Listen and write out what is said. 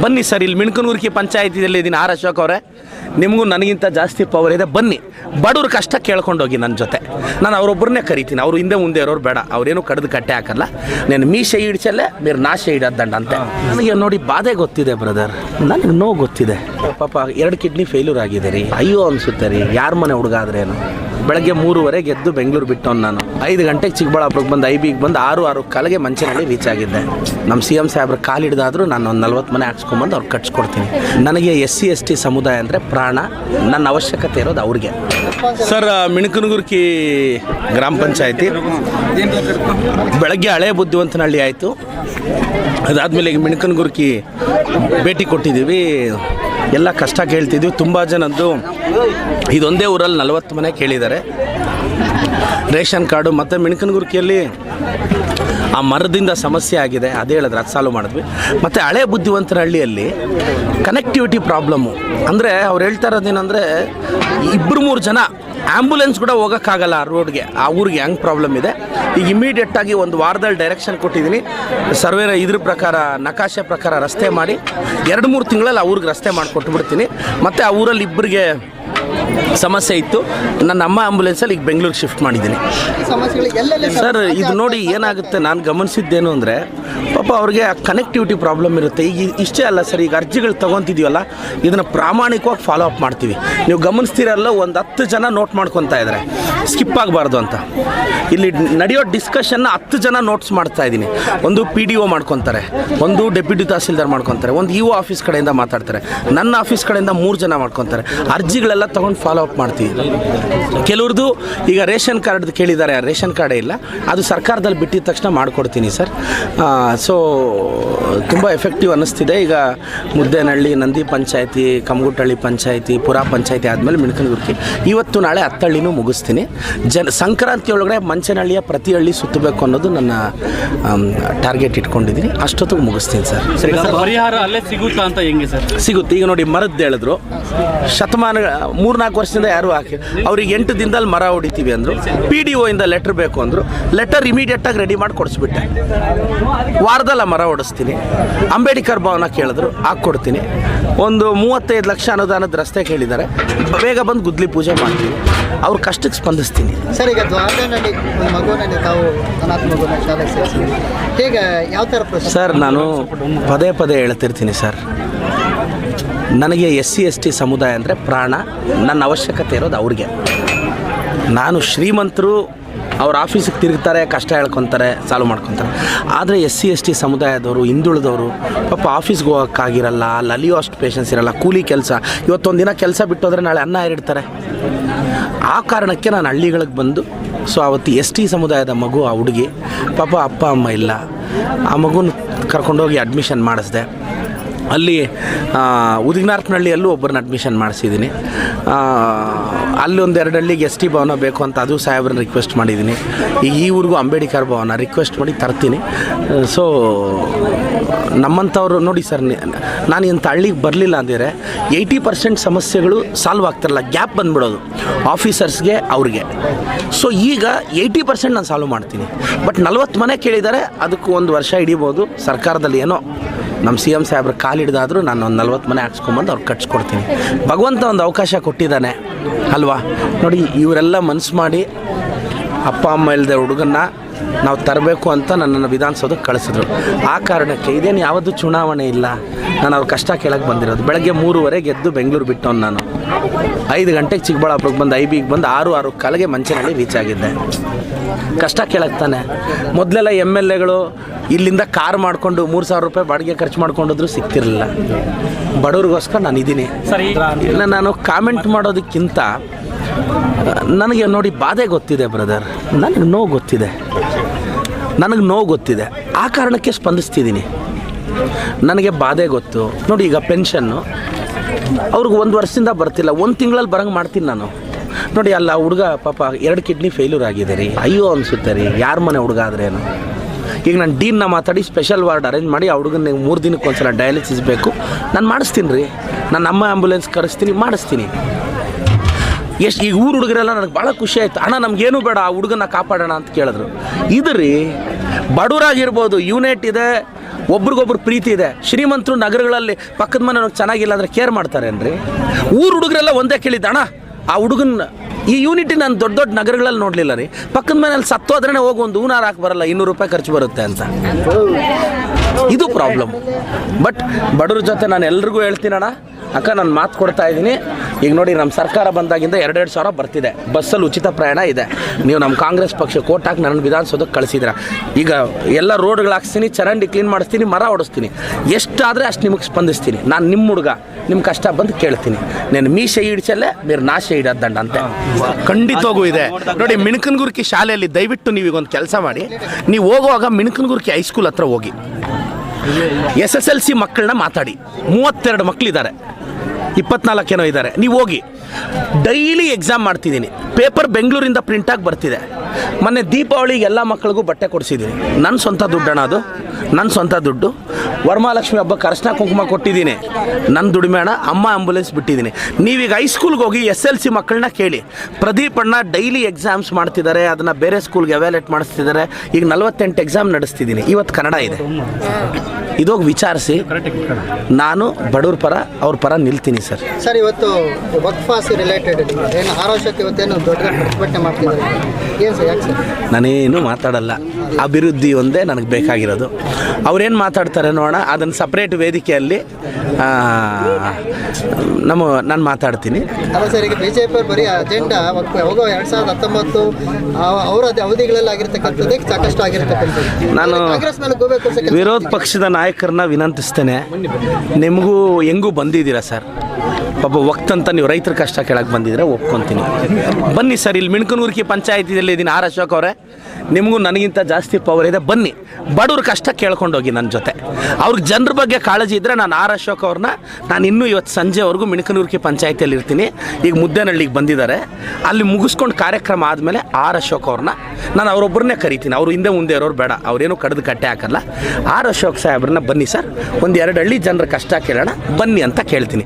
ಬನ್ನಿ ಸರ್, ಇಲ್ಲಿ ಮಿಣ್ಕನೂರ್ಕಿ ಪಂಚಾಯತಿಯಲ್ಲಿ ಇದ್ದೀನಿ ಆರ್ ಅಶೋಕ್ ಅವರೇ. ನಿಮಗೂ ನನಗಿಂತ ಜಾಸ್ತಿ ಪವರ್ ಇದೆ. ಬನ್ನಿ, ಬಡವ್ರ ಕಷ್ಟ ಕೇಳ್ಕೊಂಡೋಗಿ ನನ್ನ ಜೊತೆ. ನಾನು ಅವರೊಬ್ಬರನ್ನೇ ಕರಿತೀನಿ. ಅವರು ಹಿಂದೆ ಮುಂದೆ ಇರೋರು ಬೇಡ. ಅವರೇನು ಕಡ್ದು ಕಟ್ಟೆ ಹಾಕಲ್ಲ. ನೀನು ಮೀಸೆ ಹಿಡ್ಸಲ್ಲೇ ಬೇರೆ ನಾಶ ಹಿಡೋದಂಡಂತೆ ನನಗೆ ನೋಡಿ ಬಾಧೆ ಗೊತ್ತಿದೆ ಬ್ರದರ್ ನನಗೆ ನೋವು ಗೊತ್ತಿದೆ. ಪಾಪ, ಎರಡು ಕಿಡ್ನಿ ಫೇಲ್ಯೂರ್ ಆಗಿದೆ ರೀ ಅಯ್ಯೋ ಅನಿಸುತ್ತೆ ರೀ. ಯಾರ ಮನೆ ಹುಡುಗ ಆದ್ರೇನು ಬೆಳಗ್ಗೆ ಮೂರುವರೆಗೆ ಎದ್ದು ಬೆಂಗಳೂರು ಬಿಟ್ಟವನು ನಾನು. ಐದು ಗಂಟೆಗೆ ಚಿಕ್ಕಬಳ್ಳಾಪುರಕ್ಕೆ ಬಂದು ಐ ಬಿಗೆ ಬಂದು ಆರು ಆರು ಕಾಲಿಗೆ ಮಂಚನಹಳ್ಳಿ ರೀಚ್ ಆಗಿದ್ದೆ. ನಮ್ಮ ಸಿ ಎಂ ಸಾಹೇಬ್ರ ಕಾಲು ಹಿಡಿದಾದ್ರೂ ನಾನು ಒಂದು ನಲ್ವತ್ತು ಮನೆ ಹಾಕ್ಸ್ಕೊಂಬಂದು ಅವ್ರಿಗೆ ಕಟ್ಸ್ಕೊಡ್ತೀನಿ. ನನಗೆ ಎಸ್ ಸಿ, ಎಸ್ ಟಿ ಸಮುದಾಯ ಅಂದರೆ ಪ್ರಾಣ. ನನ್ನ ಅವಶ್ಯಕತೆ ಇರೋದು ಅವ್ರಿಗೆ. ಸರ್ ಮಿಣಕನಗುರ್ಕಿ ಗ್ರಾಮ ಪಂಚಾಯತಿ. ಬೆಳಗ್ಗೆ ಹಳೆ ಬುದ್ಧಿವಂತನಹಳ್ಳಿ ಆಯಿತು. ಅದಾದಮೇಲೆ ಈಗ ಮಿಣಕನಗುರ್ಕಿ ಭೇಟಿ ಕೊಟ್ಟಿದ್ದೀವಿ. ಎಲ್ಲ ಕಷ್ಟ ಕೇಳ್ತಿದ್ವಿ. ತುಂಬ ಜನದ್ದು ಇದೊಂದೇ ಊರಲ್ಲಿ ನಲವತ್ತು ಮನೆ ಕೇಳಿದ್ದಾರೆ. ರೇಷನ್ ಕಾರ್ಡು ಮತ್ತು ಮಿಣಕನಗುರ್ಕಿಯಲ್ಲಿ ಆ ಮರದಿಂದ ಸಮಸ್ಯೆ ಆಗಿದೆ. ಅದೇ ಹೇಳಿದ್ರೆ ಅದು ಸಾಲ್ವ್ ಮಾಡಿದ್ವಿ. ಮತ್ತು ಹಳೆ ಬುದ್ಧಿವಂತರ ಹಳ್ಳಿಯಲ್ಲಿ ಕನೆಕ್ಟಿವಿಟಿ ಪ್ರಾಬ್ಲಮ್ಮು ಅಂದರೆ ಅವ್ರು ಹೇಳ್ತಾ ಇರೋದೇನಂದರೆ ಇಬ್ಬರು ಮೂರು ಜನ ಆ್ಯಂಬುಲೆನ್ಸ್ ಕೂಡ ಹೋಗೋಕ್ಕಾಗಲ್ಲ ಆ ರೋಡ್ಗೆ. ಆ ಊರಿಗೆ ಹೆಂಗೆ ಪ್ರಾಬ್ಲಮ್ ಇದೆ? ಈಗ ಇಮಿಡಿಯೇಟಾಗಿ ಒಂದು ವಾರದಲ್ಲಿ ಡೈರೆಕ್ಷನ್ ಕೊಟ್ಟಿದ್ದೀನಿ. ಸರ್ವೇರ ಇದ್ರ ಪ್ರಕಾರ, ನಕಾಶೆ ಪ್ರಕಾರ ರಸ್ತೆ ಮಾಡಿ. ಎರಡು ಮೂರು ತಿಂಗಳಲ್ಲಿ ಆ ಊರಿಗೆ ರಸ್ತೆ ಮಾಡಿಕೊಟ್ಟು ಬಿಡ್ತೀನಿ ಮತ್ತು ಆ ಊರಲ್ಲಿ ಇಬ್ಬರಿಗೆ ಸಮಸ್ಯೆ ಇತ್ತು. ನನ್ನ ಅಮ್ಮ ಆಂಬುಲೆನ್ಸಲ್ಲಿ ಈಗ ಬೆಂಗಳೂರಿಗೆ ಶಿಫ್ಟ್ ಮಾಡಿದ್ದೀನಿ. ಸರ್ ಇದು ನೋಡಿ ಏನಾಗುತ್ತೆ? ನಾನು ಗಮನಿಸಿದ್ದೇನು ಅಂದರೆ, ಪಾಪ ಅವ್ರಿಗೆ ಕನೆಕ್ಟಿವಿಟಿ ಪ್ರಾಬ್ಲಮ್ ಇರುತ್ತೆ. ಈಗ ಇಷ್ಟೇ ಅಲ್ಲ ಸರ್ ಈಗ ಅರ್ಜಿಗಳು ತೊಗೊತಿದ್ದೀವಲ್ಲ ಇದನ್ನು ಪ್ರಾಮಾಣಿಕವಾಗಿ ಫಾಲೋ ಅಪ್ ಮಾಡ್ತೀವಿ. ನೀವು ಗಮನಿಸ್ತೀರಲ್ಲ, ಒಂದು ಹತ್ತು ಜನ ನೋಟ್ ಮಾಡ್ಕೊತಾ ಇದ್ದಾರೆ ಸ್ಕಿಪ್ ಆಗಬಾರ್ದು ಅಂತ. ಇಲ್ಲಿ ನಡೆಯೋ ಡಿಸ್ಕಷನ್ನ ಹತ್ತು ಜನ ನೋಟ್ಸ್ ಮಾಡ್ತಾ ಇದ್ದೀನಿ. ಒಂದು ಪಿ ಡಿ ಒ ಮಾಡ್ಕೊತಾರೆ, ಒಂದು ಡೆಪ್ಯೂಟಿ ತಹಸೀಲ್ದಾರ್ ಮಾಡ್ಕೊತಾರೆ, ಒಂದು ಇ ಒ ಆಫೀಸ್ ಕಡೆಯಿಂದ ಮಾತಾಡ್ತಾರೆ. ನನ್ನ ಆಫೀಸ್ ಕಡೆಯಿಂದ ಮೂರು ಜನ ಮಾಡ್ಕೊತಾರೆ. ಅರ್ಜಿಗಳೆಲ್ಲ ತೊಗೊಂಡು ಫಾಲೋ ಅಪ್ ಮಾಡ್ತೀವಿ. ಕೆಲವ್ರದ್ದು ಈಗ ರೇಷನ್ ಕಾರ್ಡ್ ಕೇಳಿದ್ದಾರೆ ರೇಷನ್ ಕಾರ್ಡೇ ಇಲ್ಲ. ಅದು ಸರ್ಕಾರದಲ್ಲಿ ಬಿಟ್ಟಿದ ತಕ್ಷಣ ಮಾಡಿಕೊಡ್ತೀನಿ ಸರ್. ಸೊ ತುಂಬ ಎಫೆಕ್ಟಿವ್ ಅನ್ನಿಸ್ತಿದೆ. ಈಗ ಮುದ್ದೇನಹಳ್ಳಿ ನಂದಿ ಪಂಚಾಯತಿ ಕಮಗುಟ್ಟಹಳ್ಳಿ ಪಂಚಾಯತಿ ಪುರಾ ಪಂಚಾಯತಿ ಆದಮೇಲೆ ಮಿಣಕನಗುರ್ಕಿ. ಇವತ್ತು ನಾಳೆ ಹತ್ತಳ್ಳಿನೂ ಮುಗಿಸ್ತೀನಿ. ಜನ ಸಂಕ್ರಾಂತಿ ಒಳಗಡೆ ಮಂಚನಹಳ್ಳಿಯ ಪ್ರತಿ ಹಳ್ಳಿ ಸುತ್ತಬೇಕು ಅನ್ನೋದು ನನ್ನ ಟಾರ್ಗೆಟ್ ಇಟ್ಕೊಂಡಿದ್ದೀನಿ. ಅಷ್ಟೊತ್ತಿಗೆ ಮುಗಿಸ್ತೀನಿ ಸರ್. ಪರಿಹಾರ ಅಲ್ಲೇ ಸಿಗುತ್ತಾ ಅಂತ ಹೆಂಗೆ ಸರ್? ಸಿಗುತ್ತೆ. ಈಗ ನೋಡಿ ಮರದ್ದು ಹೇಳಿದ್ರು. ಶತಮಾನ ಮೂರ್ನಾಲ್ಕು ವರ್ಷದಿಂದ ಯಾರು ಹಾಕಿ ಅವ್ರಿಗೆ ಎಂಟು ದಿನದಲ್ಲಿ ಮರ ಹೊಡಿತೀವಿ ಅಂದರು. ಪಿ ಡಿ ಇಂದ ಲೆಟರ್ ಬೇಕು ಅಂದರು. ಲೆಟರ್ ಇಮಿಡಿಯೇಟಾಗಿ ರೆಡಿ ಮಾಡಿ ಕೊಡಿಸ್ಬಿಟ್ಟೆ. ವಾರದಲ್ಲ ಮರ ಹೊಡಿಸ್ತೀನಿ. ಅಂಬೇಡ್ಕರ್ ಭವನ ಕೇಳಿದ್ರು ಹಾಕ್ಕೊಡ್ತೀನಿ. ಒಂದು ಮೂವತ್ತೈದು ಲಕ್ಷ ಅನುದಾನದ ರಸ್ತೆ ಕೇಳಿದ್ದಾರೆ ಬೇಗ ಬಂದು ಗುದ್ಲಿ ಪೂಜೆ ಮಾಡ್ತೀನಿ. ಅವ್ರ ಕಷ್ಟಕ್ಕೆ ಸ್ಪಂದಿಸ್ತೀನಿ. ಸರ್ ಈಗ ದ್ವಾರದಲ್ಲಿ ಒಂದು ಮಗುವನ್ನ ತಾವು ಅನಾಥ ಮಗುನ ಶಾಲೆಗೆ ಸೇರಿಸಿದ್ರಿ. ಹೇಗೆ ಯಾವ ಥರ ಸರ್ ನಾನು ಪದೇ ಪದೇ ಹೇಳ್ತಿರ್ತೀನಿ ಸರ್. ನನಗೆ ಎಸ್ ಸಿ ಎಸ್ ಟಿ ಸಮುದಾಯ ಅಂದರೆ ಪ್ರಾಣ. ನನ್ನ ಅವಶ್ಯಕತೆ ಇರೋದು ಅವ್ರಿಗೆ. ನಾನು ಶ್ರೀಮಂತರು, ಅವ್ರ ಆಫೀಸಿಗೆ ತಿರುಗ್ತಾರೆ, ಕಷ್ಟ ಹೇಳ್ಕೊತಾರೆ ಸಾಲ್ವ್ ಮಾಡ್ಕೊತಾರೆ. ಆದರೆ ಎಸ್ ಸಿ ಎಸ್ ಟಿ ಸಮುದಾಯದವರು, ಹಿಂದುಳಿದವರು, ಪಾಪ ಆಫೀಸ್ಗೆ ಹೋಗೋಕ್ಕಾಗಿರಲ್ಲ, ಅಲ್ಲಿ ಅಲಿಯೋ ಅಷ್ಟು ಪೇಷನ್ಸ್ ಇರಲ್ಲ, ಕೂಲಿ ಕೆಲಸ. ಇವತ್ತೊಂದು ದಿನ ಕೆಲಸ ಬಿಟ್ಟೋದ್ರೆ ನಾಳೆ ಅನ್ನ ಏರಿಡ್ತಾರೆ. ಆ ಕಾರಣಕ್ಕೆ ನಾನು ಹಳ್ಳಿಗಳಿಗೆ ಬಂದು, ಸೊ ಅವತ್ತು ಎಸ್ ಟಿ ಸಮುದಾಯದ ಮಗು, ಆ ಹುಡುಗಿ, ಪಾಪ ಅಪ್ಪ, ಅಮ್ಮ ಇಲ್ಲ. ಆ ಮಗುನ ಕರ್ಕೊಂಡೋಗಿ ಅಡ್ಮಿಷನ್ ಮಾಡಿಸ್ದೆ. ಅಲ್ಲಿ ಉದಿಗ್ನಾರ್ಪನಹಳ್ಳಿಯಲ್ಲೂ ಒಬ್ಬರನ್ನ ಅಡ್ಮಿಷನ್ ಮಾಡಿಸಿದ್ದೀನಿ. ಅಲ್ಲಿ ಒಂದು ಎರಡು ಹಳ್ಳಿಗೆ ಎಸ್ ಟಿ ಭವನ ಬೇಕು ಅಂತ ಅದು ಸಾಹೇಬ್ರನ್ನ ರಿಕ್ವೆಸ್ಟ್ ಮಾಡಿದ್ದೀನಿ. ಈಗ ಈ ಊರಿಗೂ ಅಂಬೇಡ್ಕರ್ ಭವನ ರಿಕ್ವೆಸ್ಟ್ ಮಾಡಿ ತರ್ತೀನಿ. ಸೊ ನಮ್ಮಂಥವ್ರು ನೋಡಿ ಸರ್ ನಾನು ಇಂಥ ಹಳ್ಳಿಗೆ ಬರಲಿಲ್ಲ ಅಂದರೆ ಏಯ್ಟಿ ಪರ್ಸೆಂಟ್ ಸಮಸ್ಯೆಗಳು ಸಾಲ್ವ್ ಆಗ್ತಿರಲ್ಲ, ಗ್ಯಾಪ್ ಬಂದ್ಬಿಡೋದು, ಆಫೀಸರ್ಸ್ಗೆ ಅವ್ರಿಗೆ. ಸೊ ಈಗ ಏಯ್ಟಿ ಪರ್ಸೆಂಟ್ ನಾನು ಸಾಲ್ವ್ ಮಾಡ್ತೀನಿ. ಬಟ್ ನಲ್ವತ್ತು ಮನೆ ಕೇಳಿದ್ದಾರೆ ಅದಕ್ಕೂ ಒಂದು ವರ್ಷ ಹಿಡಿಬೋದು ಸರ್ಕಾರದಲ್ಲಿ ಏನೋ. ನಮ್ಮ ಸಿ ಎಂ ಸಾಹೇಬ್ರ ಕಾಲು ಹಿಡಿದಾದರೂ ನಾನು ಒಂದು ನಲ್ವತ್ತು ಮನೆ ಹಾಕ್ಸ್ಕೊಂಬಂದು ಅವ್ರಿಗೆ ಕಟ್ಸ್ಕೊಡ್ತೀನಿ. ಭಗವಂತ ಒಂದು ಅವಕಾಶ ಕೊಟ್ಟಿದ್ದಾನೆ, ಅಲ್ವಾ? ನೋಡಿ, ಇವರೆಲ್ಲ ಮನಸ್ಸು ಮಾಡಿ ಅಪ್ಪ, ಅಮ್ಮ ಇಲ್ಲದೆ ಹುಡುಗನ್ನ ನಾವು ತರಬೇಕು ಅಂತ ನನ್ನನ್ನು ವಿಧಾನಸೌಧಕ್ಕೆ ಕಳಿಸಿದ್ರು. ಆ ಕಾರಣಕ್ಕೆ ಇದೇನು ಯಾವುದು ಚುನಾವಣೆ ಇಲ್ಲ. ನಾನು ಅವ್ರ ಕಷ್ಟ ಕೇಳಕ್ಕೆ ಬಂದಿರೋದು. ಬೆಳಗ್ಗೆ ಮೂರುವರೆಗೆ ಎದ್ದು ಬೆಂಗಳೂರು ಬಿಟ್ಟವನು ನಾನು. ಐದು ಗಂಟೆಗೆ ಚಿಕ್ಕಬಳ್ಳಾಪುರಕ್ಕೆ ಬಂದು ಐ ಬಿಗೆ ಬಂದು ಆರು ಆರು ಕಾಲಿಗೆ ಮಂಚನಹಳ್ಳಿ ರೀಚ್ ಆಗಿದ್ದೆ. ಕಷ್ಟ ಕೇಳಕ್ಕೆ ತಾನೆ. ಮೊದಲೆಲ್ಲ ಎಂ ಎಲ್ ಎಗಳು ಇಲ್ಲಿಂದ ಕಾರ್ ಮಾಡಿಕೊಂಡು ಮೂರು ಸಾವಿರ ರೂಪಾಯಿ ಬಾಡಿಗೆ ಖರ್ಚು ಮಾಡ್ಕೊಂಡಿದ್ರು ಸಿಗ್ತಿರಲಿಲ್ಲ. ಬಡವ್ರಿಗೋಸ್ಕರ ನಾನು ಇದ್ದೀನಿ ಸರಿ. ಇಲ್ಲ ನಾನು ಕಾಮೆಂಟ್ ಮಾಡೋದಕ್ಕಿಂತ ನನಗೆ ನೋಡಿ ಬಾಧೆ ಗೊತ್ತಿದೆ ಬ್ರದರ್ ನನಗೆ ನೋವು ಗೊತ್ತಿದೆ. ನನಗೆ ನೋವು ಗೊತ್ತಿದೆ. ಆ ಕಾರಣಕ್ಕೆ ಸ್ಪಂದಿಸ್ತಿದ್ದೀನಿ ನನಗೆ ಬಾಧೆ ಗೊತ್ತು. ನೋಡಿ ಈಗ ಪೆನ್ಷನ್ನು ಅವ್ರಿಗೆ ಒಂದು ವರ್ಷದಿಂದ ಬರ್ತಿಲ್ಲ. ಒಂದು ತಿಂಗಳಲ್ಲಿ ಬರಂಗೆ ಮಾಡ್ತೀನಿ ನಾನು. ನೋಡಿ ಅಲ್ಲ, ಹುಡುಗ ಪಾಪ ಎರಡು ಕಿಡ್ನಿ ಫೇಲ್ಯೂರ್ ಆಗಿದೆ ರೀ ಅಯ್ಯೋ ಅನಿಸುತ್ತೆ ರೀ, ಯಾರ ಮನೆ ಹುಡುಗ ಆದ್ರೇನು? ಈಗ ನಾನು ಡೀನ್ನ ಮಾತಾಡಿ ಸ್ಪೆಷಲ್ ವಾರ್ಡ್ ಅರೇಂಜ್ ಮಾಡಿ ಆ ಹುಡುಗನ ಮೂರು ದಿನಕ್ಕೆ ಒಂದ್ಸಲ ಡಯಾಲಿಸಿಸ್ ಬೇಕು. ನಾನು ಮಾಡಿಸ್ತೀನಿ ರೀ. ನಾನು ನಮ್ಮ ಆ್ಯಂಬುಲೆನ್ಸ್ ಕರೆಸ್ತೀನಿ, ಮಾಡಿಸ್ತೀನಿ. ಎಷ್ಟು ಈಗ ಊರು ಹುಡುಗರೆಲ್ಲ ನನಗೆ ಭಾಳ ಖುಷಿ ಆಯಿತು. ಅಣ್ಣ, ನಮಗೇನು ಬೇಡ, ಆ ಹುಡುಗನ ಕಾಪಾಡೋಣ ಅಂತ ಕೇಳಿದ್ರು. ಇದು ರೀ ಬಡವರಾಗಿರ್ಬೋದು ಯೂನಿಟ್ ಇದೆ, ಒಬ್ರಿಗೊಬ್ರು ಪ್ರೀತಿ ಇದೆ, ಶ್ರೀಮಂತರು ನಗರಗಳಲ್ಲಿ ಪಕ್ಕದ ಮನೆ ಚೆನ್ನಾಗಿಲ್ಲ ಅಂದರೆ ಕೇರ್ ಮಾಡ್ತಾರೇನ್ರಿ ಊರು ಹುಡುಗರೆಲ್ಲ ಒಂದೇ ಕೇಳಿದ್ದ, ಅಣ್ಣ, ಆ ಹುಡುಗನ, ಈ ಯೂನಿಟಿ ನಾನು ದೊಡ್ಡ ದೊಡ್ಡ ನಗರಗಳಲ್ಲಿ ನೋಡಲಿಲ್ಲ ರೀ. ಪಕ್ಕದ ಮನೇಲಿ ಸತ್ತೋದ್ರೇ ಹೋಗಿ ಒಂದು ಹೂನಾರು ಹಾಕಿ ಬರಲ್ಲ, ಇನ್ನೂರು ರೂಪಾಯಿ ಖರ್ಚು ಬರುತ್ತೆ ಅಂತ. ಇದು ಪ್ರಾಬ್ಲಮ್ ಬಟ್ ಬಡವ್ರ ಜೊತೆ ನಾನು ಎಲ್ರಿಗೂ ಹೇಳ್ತೀನಣ್ಣ ಅಕ್ಕ, ನಾನು ಮಾತು ಕೊಡ್ತಾ ಇದ್ದೀನಿ. ಈಗ ನೋಡಿ ನಮ್ಮ ಸರ್ಕಾರ ಬಂದಾಗಿಂದ ಎರಡೆರಡು ಸಾವಿರ ಬರ್ತಿದೆ. ಬಸ್ಸಲ್ಲಿ ಉಚಿತ ಪ್ರಯಾಣ ಇದೆ. ನೀವು ನಮ್ಮ ಕಾಂಗ್ರೆಸ್ ಪಕ್ಷ ಕೋಟ್ ಹಾಕಿ ನನ್ನ ವಿಧಾನಸೌಧಕ್ಕೆ ಕಳಿಸಿದ್ರ ಈಗ ಎಲ್ಲ ರೋಡ್ಗಳು ಹಾಕ್ಸ್ತೀನಿ, ಚರಂಡಿ ಕ್ಲೀನ್ ಮಾಡಿಸ್ತೀನಿ, ಮರ ಓಡಿಸ್ತೀನಿ ಎಷ್ಟಾದರೆ ಅಷ್ಟು ನಿಮಗೆ ಸ್ಪಂದಿಸ್ತೀನಿ. ನಾನು ನಿಮ್ಮ ಹುಡುಗ ನಿಮ್ಮ ಕಷ್ಟ ಬಂದು ಕೇಳ್ತೀನಿ. ನಾನು ಮೀಸೆ ಹಿಡ್ಸಲ್ಲೇ ನೀರು ನಾಶ ಇಡೋದಂಡ ಅಂತ. ಖಂಡಿತವಾಗೂ ಇದೆ. ನೋಡಿ, ಮಿಣಕನ್ಗುರ್ಕಿ ಶಾಲೆಯಲ್ಲಿ ದಯವಿಟ್ಟು ನೀವೀಗೊಂದು ಕೆಲಸ ಮಾಡಿ. ನೀವು ಹೋಗುವಾಗ ಮಿಣಕನ್ಗುರ್ಕಿ ಹೈಸ್ಕೂಲ್ ಹತ್ರ ಹೋಗಿ. ಎಸ್ ಎಸ್ ಎಲ್ ಸಿ ಮಕ್ಕಳನ್ನ ಮಾತಾಡಿ. ಮೂವತ್ತೆರಡು ಮಕ್ಕಳಿದ್ದಾರೆ ಇಪ್ಪತ್ನಾಲ್ಕೇನೋ ಇದ್ದಾರೆ. ನೀವು ಹೋಗಿ. ಡೈಲಿ ಎಕ್ಸಾಮ್ ಮಾಡ್ತಿದ್ದೀನಿ. ಪೇಪರ್ ಬೆಂಗಳೂರಿಂದ ಪ್ರಿಂಟಾಗಿ ಬರ್ತಿದೆ. ಮೊನ್ನೆ ದೀಪಾವಳಿಗೆ ಎಲ್ಲ ಮಕ್ಕಳಿಗೂ ಬಟ್ಟೆ ಕೊಡಿಸಿದ್ದೀನಿ. ನನ್ನ ಸ್ವಂತ ದುಡ್ಡಣ ಅದು. ನನ್ನ ಸ್ವಂತ ದುಡ್ಡು. ವರಮಹಾಲಕ್ಷ್ಮಿ ಹಬ್ಬಕ್ಕೆ ಅರ್ಶನ ಕುಂಕುಮ ಕೊಟ್ಟಿದ್ದೀನಿ. ನನ್ನ ದುಡಿಮೆ ಹಣ ಅಮ್ಮ ಆಂಬುಲೆನ್ಸ್ ಬಿಟ್ಟಿದ್ದೀನಿ. ನೀವೀಗ ಹೈಸ್ಕೂಲ್ಗೆ ಹೋಗಿ ಎಸ್ ಎಲ್ ಸಿ ಮಕ್ಕಳನ್ನ ಕೇಳಿ. ಪ್ರದೀಪ್ ಅಣ್ಣ ಡೈಲಿ ಎಕ್ಸಾಮ್ಸ್ ಮಾಡ್ತಿದ್ದಾರೆ. ಅದನ್ನು ಬೇರೆ ಸ್ಕೂಲ್ಗೆ ಅವ್ಯಾಲೇಟ್ ಮಾಡಿಸ್ತಿದ್ದಾರೆ. ಈಗ ನಲವತ್ತೆಂಟು ಎಕ್ಸಾಮ್ ನಡೆಸ್ತಿದ್ದೀನಿ. ಇವತ್ತು ಕನ್ನಡ ಇದೆ. ಇದೋಗಿ ವಿಚಾರಿಸಿ ನಾನು ಬಡವ್ರ ಪರ ಅವ್ರ ಪರ ನಿಲ್ತೀನಿ ಸರ್. ಸರ್ ಇವತ್ತು ವಕ್ಫಾಸ್ ರಿಲೇಟೆಡ್ ಏನು ಆರೋಗ್ಯಕ್ಕೆ ಇವತ್ತೇನು ದೊಡ್ಡ ಪ್ರತಿಭಟನೆ ಮಾಡ್ತಿದ್ದಾರೆ? ಏನು ಸರ್ ಯಾಕೆ ಸರ್? ನಾನೇನು ಮಾತಾಡಲ್ಲ. ಅಭಿವೃದ್ಧಿ ಒಂದೇ ನನಗೆ ಬೇಕಾಗಿರೋದು. ಅವ್ರೇನು ಮಾತಾಡ್ತಾರೆ ನೋಡೋಣ ಅದನ್ನು ಸಪ್ರೇಟ್ ವೇದಿಕೆಯಲ್ಲಿ ಆ, ನಮ್ಮ ನಾನು ಮಾತಾಡ್ತೀನಿ. ಅಲ್ಲ ಸರ್ ಈಗ ಬಿಜೆಪಿ ಬರೀ ಅಜೆಂಡಾ ಹೋಗೋ ಎರಡ್ ಸಾವಿರದ ಹತ್ತೊಂಬತ್ತು ಅವರ ಅದೇ ಅವಧಿಗಳಲ್ಲಿ ಆಗಿರ್ತಕ್ಕಂಥದ್ದೇ ಸಾಕಷ್ಟು ಆಗಿರ್ತಕ್ಕಂಥದ್ದು. ನಾನು ಕಾಂಗ್ರೆಸ್ ಮೇಲೆ ಗೋಬೇಕು ವಿರೋಧ ಪಕ್ಷದ ನಾಯಕರನ್ನ ವಿನಂತಿಸ್ತೇನೆ. ನಿಮಗೂ ಹೆಂಗೂ ಬಂದಿದ್ದೀರಾ ಸರ್? ಒಬ್ಬ ವಕ್ತಂತ ನೀವು ರೈತರ ಕಷ್ಟ ಕೇಳಕ್ಕೆ ಬಂದಿದ್ರೆ ಒಪ್ಕೊತೀನಿ. ಬನ್ನಿ ಸರ್, ಇಲ್ಲಿ ಮಿಣ್ಕನೂರ್ಕಿ ಪಂಚಾಯತಿಯಲ್ಲಿ ಇದ್ದೀನಿ ಆರ್ ಅಶೋಕ್ ಅವರೇ. ನಿಮಗೂ ನನಗಿಂತ ಜಾಸ್ತಿ ಪವರ್ ಇದೆ. ಬನ್ನಿ, ಬಡವ್ರ ಕಷ್ಟ ಕೇಳ್ಕೊಂಡೋಗಿ ನನ್ನ ಜೊತೆ. ಅವ್ರ ಜನರ ಬಗ್ಗೆ ಕಾಳಜಿ ಇದ್ದರೆ ನಾನು ಆರ್ ಅಶೋಕ್ ಅವ್ರನ್ನ ನಾನು ಇನ್ನೂ ಇವತ್ತು ಸಂಜೆವರೆಗೂ ಮಿಣಕನೂರ್ಕಿ ಪಂಚಾಯತಿಯಲ್ಲಿ ಇರ್ತೀನಿ. ಈಗ ಮುದ್ದೇನಹಳ್ಳಿಗೆ ಬಂದಿದ್ದಾರೆ ಅಲ್ಲಿ ಮುಗಿಸ್ಕೊಂಡು ಕಾರ್ಯಕ್ರಮ ಆದಮೇಲೆ ಆರ್ ಅಶೋಕ್ ಅವ್ರನ್ನ ನಾನು ಅವರೊಬ್ಬರನ್ನೇ ಕರಿತೀನಿ. ಅವರು ಹಿಂದೆ ಮುಂದೆ ಇರೋರು ಬೇಡ. ಅವರೇನು ಕಡ್ದು ಕಟ್ಟೆ ಹಾಕಲ್ಲ. ಆರ್ ಅಶೋಕ್ ಸಾಹೇಬ್ರನ್ನ ಬನ್ನಿ ಸರ್. ಒಂದು ಎರಡು ಹಳ್ಳಿ ಜನರ ಕಷ್ಟ ಕೇಳೋಣ. ಬನ್ನಿ ಅಂತ ಕೇಳ್ತೀನಿ.